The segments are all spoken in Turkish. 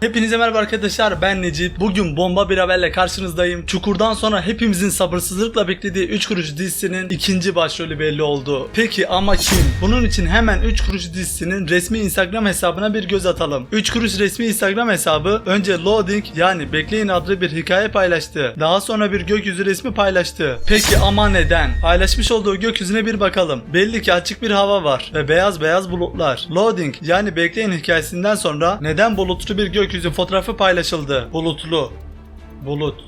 Hepinize merhaba arkadaşlar ben Necip. Bugün bomba bir haberle karşınızdayım. Çukurdan sonra hepimizin sabırsızlıkla beklediği 3 kuruş dizisinin ikinci başrolü belli oldu. Peki ama kim? Bunun için hemen 3 kuruş dizisinin resmi Instagram hesabına bir göz atalım. 3 kuruş resmi Instagram hesabı önce loading yani bekleyin adlı bir hikaye paylaştı. Daha sonra bir gökyüzü resmi paylaştı. Peki ama neden? Paylaşmış olduğu gökyüzüne bir bakalım. Belli ki açık bir hava var ve beyaz beyaz bulutlar. Loading yani bekleyin hikayesinden sonra neden bulutlu bir gökyüzü fotoğrafı paylaşıldı? Bulutlu. Bulut.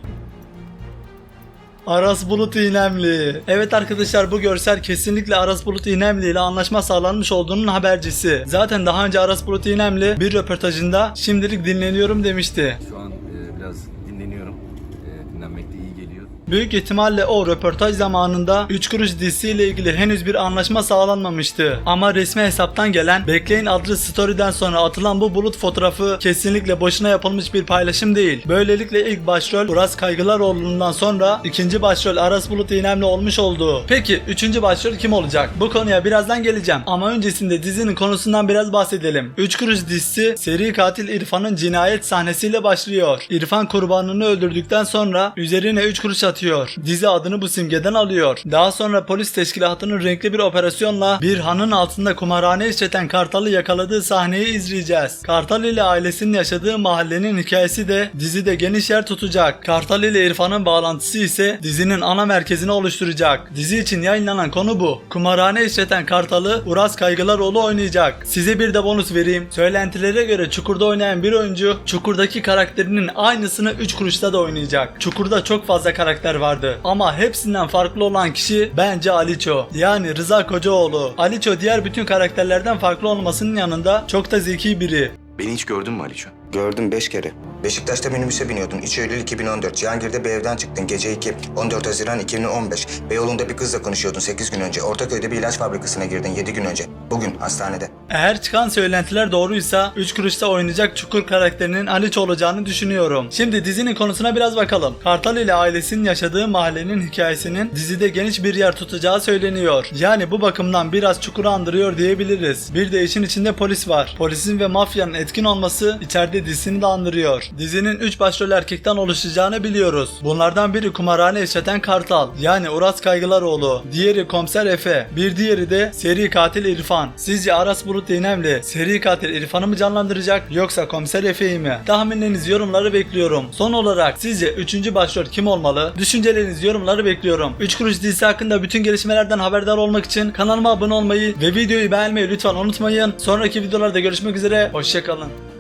Aras Bulut İynemli. Evet arkadaşlar bu görsel kesinlikle Aras Bulut İynemli ile anlaşma sağlanmış olduğunun habercisi. Zaten daha önce Aras Bulut İynemli bir röportajında şimdilik dinleniyorum demişti. Şu an e, biraz dinleniyorum. E, dinlenmek de iyi geliyor. Büyük ihtimalle o röportaj zamanında 3 kuruş dizisiyle ilgili henüz bir anlaşma sağlanmamıştı. Ama resmi hesaptan gelen Bekleyin adlı story'den sonra atılan bu bulut fotoğrafı kesinlikle boşuna yapılmış bir paylaşım değil. Böylelikle ilk başrol Uras Kaygılaroğlu'ndan sonra ikinci başrol Aras Bulut İynemli olmuş oldu. Peki üçüncü başrol kim olacak? Bu konuya birazdan geleceğim. Ama öncesinde dizinin konusundan biraz bahsedelim. 3 kuruş dizisi seri katil İrfan'ın cinayet sahnesiyle başlıyor. İrfan kurbanını öldürdükten sonra üzerine 3 kuruş atıyor. Dizi adını bu simgeden alıyor. Daha sonra polis teşkilatının renkli bir operasyonla bir hanın altında kumarhane işleten Kartal'ı yakaladığı sahneyi izleyeceğiz. Kartal ile ailesinin yaşadığı mahallenin hikayesi de dizide geniş yer tutacak. Kartal ile İrfan'ın bağlantısı ise dizinin ana merkezini oluşturacak. Dizi için yayınlanan konu bu. Kumarhane işleten Kartal'ı Uras Kaygılaroğlu oynayacak. Size bir de bonus vereyim. Söylentilere göre Çukur'da oynayan bir oyuncu Çukur'daki karakterinin aynısını 3 kuruşta da oynayacak. Çukur'da çok fazla karakter vardı. Ama hepsinden farklı olan kişi bence Aliço. Yani Rıza Kocaoğlu. Aliço diğer bütün karakterlerden farklı olmasının yanında çok da zeki biri. Beni hiç gördün mü Aliço? Gördüm beş kere. Beşiktaş'ta minibüse biniyordun. 3 Eylül 2014. Cihangir'de bir evden çıktın. Gece 2. 14 Haziran 2015. Beyoğlu'nda bir kızla konuşuyordun 8 gün önce. Ortaköy'de bir ilaç fabrikasına girdin 7 gün önce. Bugün hastanede. Eğer çıkan söylentiler doğruysa 3 kuruşta oynayacak Çukur karakterinin Aliço olacağını düşünüyorum. Şimdi dizinin konusuna biraz bakalım. Kartal ile ailesinin yaşadığı mahallenin hikayesinin dizide geniş bir yer tutacağı söyleniyor. Yani bu bakımdan biraz Çukur'u andırıyor diyebiliriz. Bir de işin içinde polis var. Polisin ve mafyanın etkin olması içeride dizisini de andırıyor. Dizinin 3 başrol erkekten oluşacağını biliyoruz. Bunlardan biri kumarhane işleten Kartal yani Uras Kaygılaroğlu. Diğeri Komiser Efe. Bir diğeri de seri katil İrfan. Sizce Aras Bulut İynemli seri katil İrfan'ı mı canlandıracak yoksa Komiser Efe'yi mi? Tahminlerinizi yorumları bekliyorum. Son olarak sizce 3. başrol kim olmalı? Düşüncelerinizi yorumları bekliyorum. 3 kuruş dizisi hakkında bütün gelişmelerden haberdar olmak için kanalıma abone olmayı ve videoyu beğenmeyi lütfen unutmayın. Sonraki videolarda görüşmek üzere. Hoşçakalın.